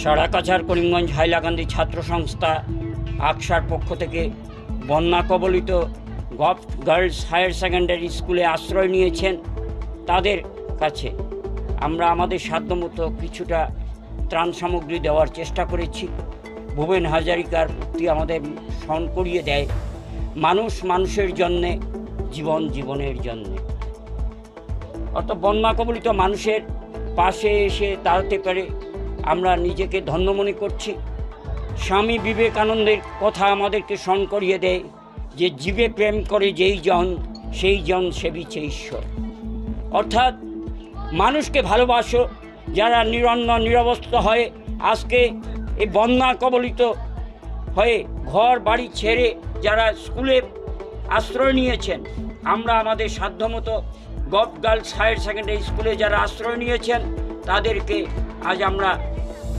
সারাকাছার করিমগঞ্জ হাইলাকান্দি ছাত্র সংস্থা আকসার পক্ষ থেকে বন্যা কবলিত গভ গার্লস হায়ার সেকেন্ডারি স্কুলে আশ্রয় নিয়েছেন তাদের কাছে। আমরা আমাদের সাধ্যমতো কিছুটা ত্রাণ সামগ্রী দেওয়ার চেষ্টা করেছি। ভুবেন হাজারিকার উক্তি আমাদের স্মরণ করিয়ে দেয়। মানুষ মানুষের জন্যে, জীবন জীবনের জন্যে। অর্থাৎ বন্যা কবলিত মানুষের পাশে এসে দাঁড়াতে পারে আমরা নিজেকে ধন্য মনে করছি। স্বামী বিবেকানন্দের কথা আমাদেরকে স্মরণ করিয়ে দেয় যে জীবে প্রেম করে যেই জন, সেই জন সেবিছে ঈশ্বর। অর্থাৎ মানুষকে ভালোবাসো, যারা নিরন্ন, নিরবস্থ হয়ে আজকে এই বন্যা কবলিত হয়ে ঘর, বাড়ি ছেড়ে যারা স্কুলে আশ্রয় নিয়েছেন, আমরা আমাদের সাধ্যমতো গভ গার্লস হায়ার সেকেন্ডারি স্কুলে যারা আশ্রয় নিয়েছেন তাদেরকে আজ আমরা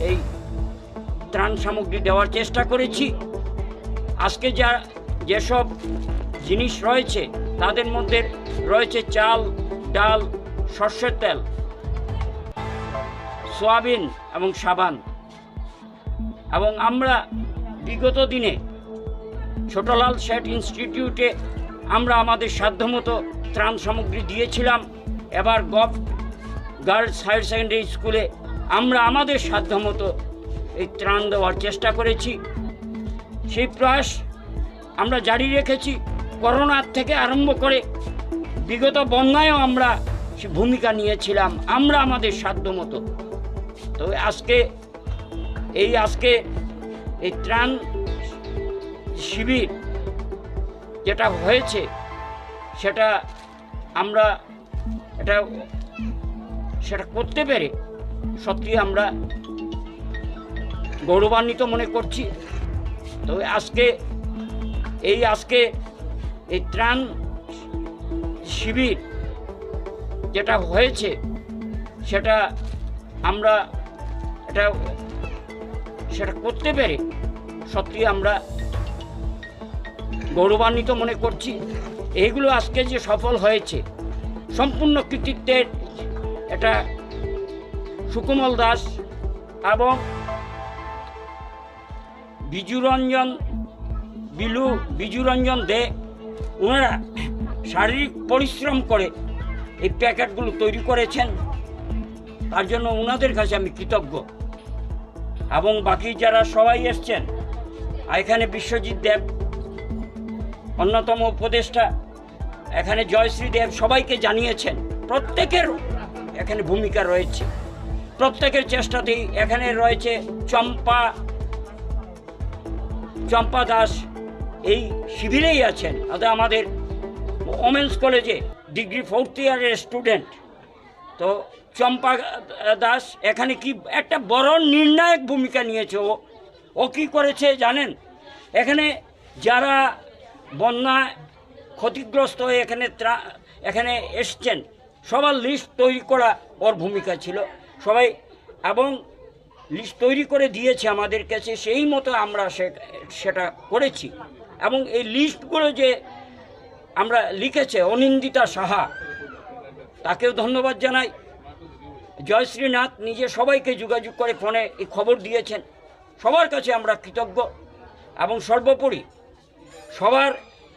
এই ত্রাণ সামগ্রী দেওয়ার চেষ্টা করেছি। আজকে যা, যেসব জিনিস রয়েছে, তাদের মধ্যে রয়েছে চাল, ডাল, সর্ষের তেল, সোয়াবিন এবং সাবান। এবং আমরা বিগত দিনে ছোটলাল শেঠ ইনস্টিটিউটে আমরা আমাদের সাধ্যমতো ত্রাণ সামগ্রী দিয়েছিলাম। এবার গভ গার্লস হায়ার সেকেন্ডারি স্কুলে আমরা আমাদের সাধ্যমতো এই ত্রাণ দেওয়ার চেষ্টা করেছি। সেই প্রয়াস আমরা জারি রেখেছি। করোনার থেকে আরম্ভ করে বিগত বন্যায়ও আমরা সে ভূমিকা নিয়েছিলাম। আমরা আমাদের সাধ্যমতো তো আজকে, এই আজকে এই ত্রাণ শিবির যেটা হয়েছে, সেটা আমরা এটা সেটা করতে পেরে সত্যি আমরা গৌরবান্বিত মনে করছি। তো আজকে, এই আজকে এই ত্রাণ শিবির যেটা হয়েছে, সেটা আমরা এটা, সেটা করতে পেরে সত্যি আমরা গৌরবান্বিত মনে করছি। এইগুলো আজকে যে সফল হয়েছে, সম্পূর্ণ কৃতিত্বের এটা সুকুমল দাস এবং বিজুরঞ্জন বিলু, বিজুরঞ্জন দে, ওনারা শারীরিক পরিশ্রম করে এই প্যাকেটগুলো তৈরি করেছেন। তার জন্য ওনাদের কাছে আমি কৃতজ্ঞ। এবং বাকি যারা সবাই এসছেন, এখানে বিশ্বজিৎ দেব, অন্যতম উপদেষ্টা, এখানে জয়শ্রী দেব সবাইকে জানিয়েছেন। প্রত্যেকের এখানে ভূমিকা রয়েছে। প্রত্যেকের চেষ্টাতেই এখানে রয়েছে চম্পা চম্পা দাস। এই শিবিরেই আছেন। অর্থাৎ আমাদের ওমেন্স কলেজে ডিগ্রি ফোর্থ ইয়ারের স্টুডেন্ট তো চম্পা দাস এখানে কি একটা বড় নির্ণায়ক ভূমিকা নিয়েছে ও। ও কী করেছে জানেন? এখানে যারা বন্যা ক্ষতিগ্রস্ত হয়ে এখানে এখানে এসছেন সবার লিস্ট তৈরি করা ওর ভূমিকা ছিল। সবাই এবং লিস্ট তৈরি করে দিয়েছে আমাদের কাছে, সেই মতো আমরা সেটা করেছি। এবং এই লিস্টগুলো যে আমরা লিখেছে অনিন্দিতা সাহা, তাকেও ধন্যবাদ জানাই। জয়শ্রীনাথ নিজে সবাইকে যোগাযোগ করে ফোনে এই খবর দিয়েছেন। সবার কাছে আমরা কৃতজ্ঞ। এবং সর্বোপরি সবার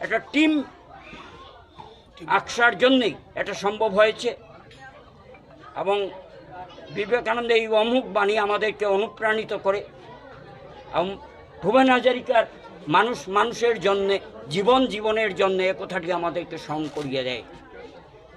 একটা টিম আকসার জন্যেই এটা সম্ভব হয়েছে। এবং বিবেকানন্দ এই অমুক বাণী আমাদেরকে অনুপ্রাণিত করে। এবং ভুবেন হাজারিকার মানুষ মানুষের জন্যে, জীবন জীবনের জন্যে এ কথাটি আমাদেরকে স্মরণ করিয়ে দেয়।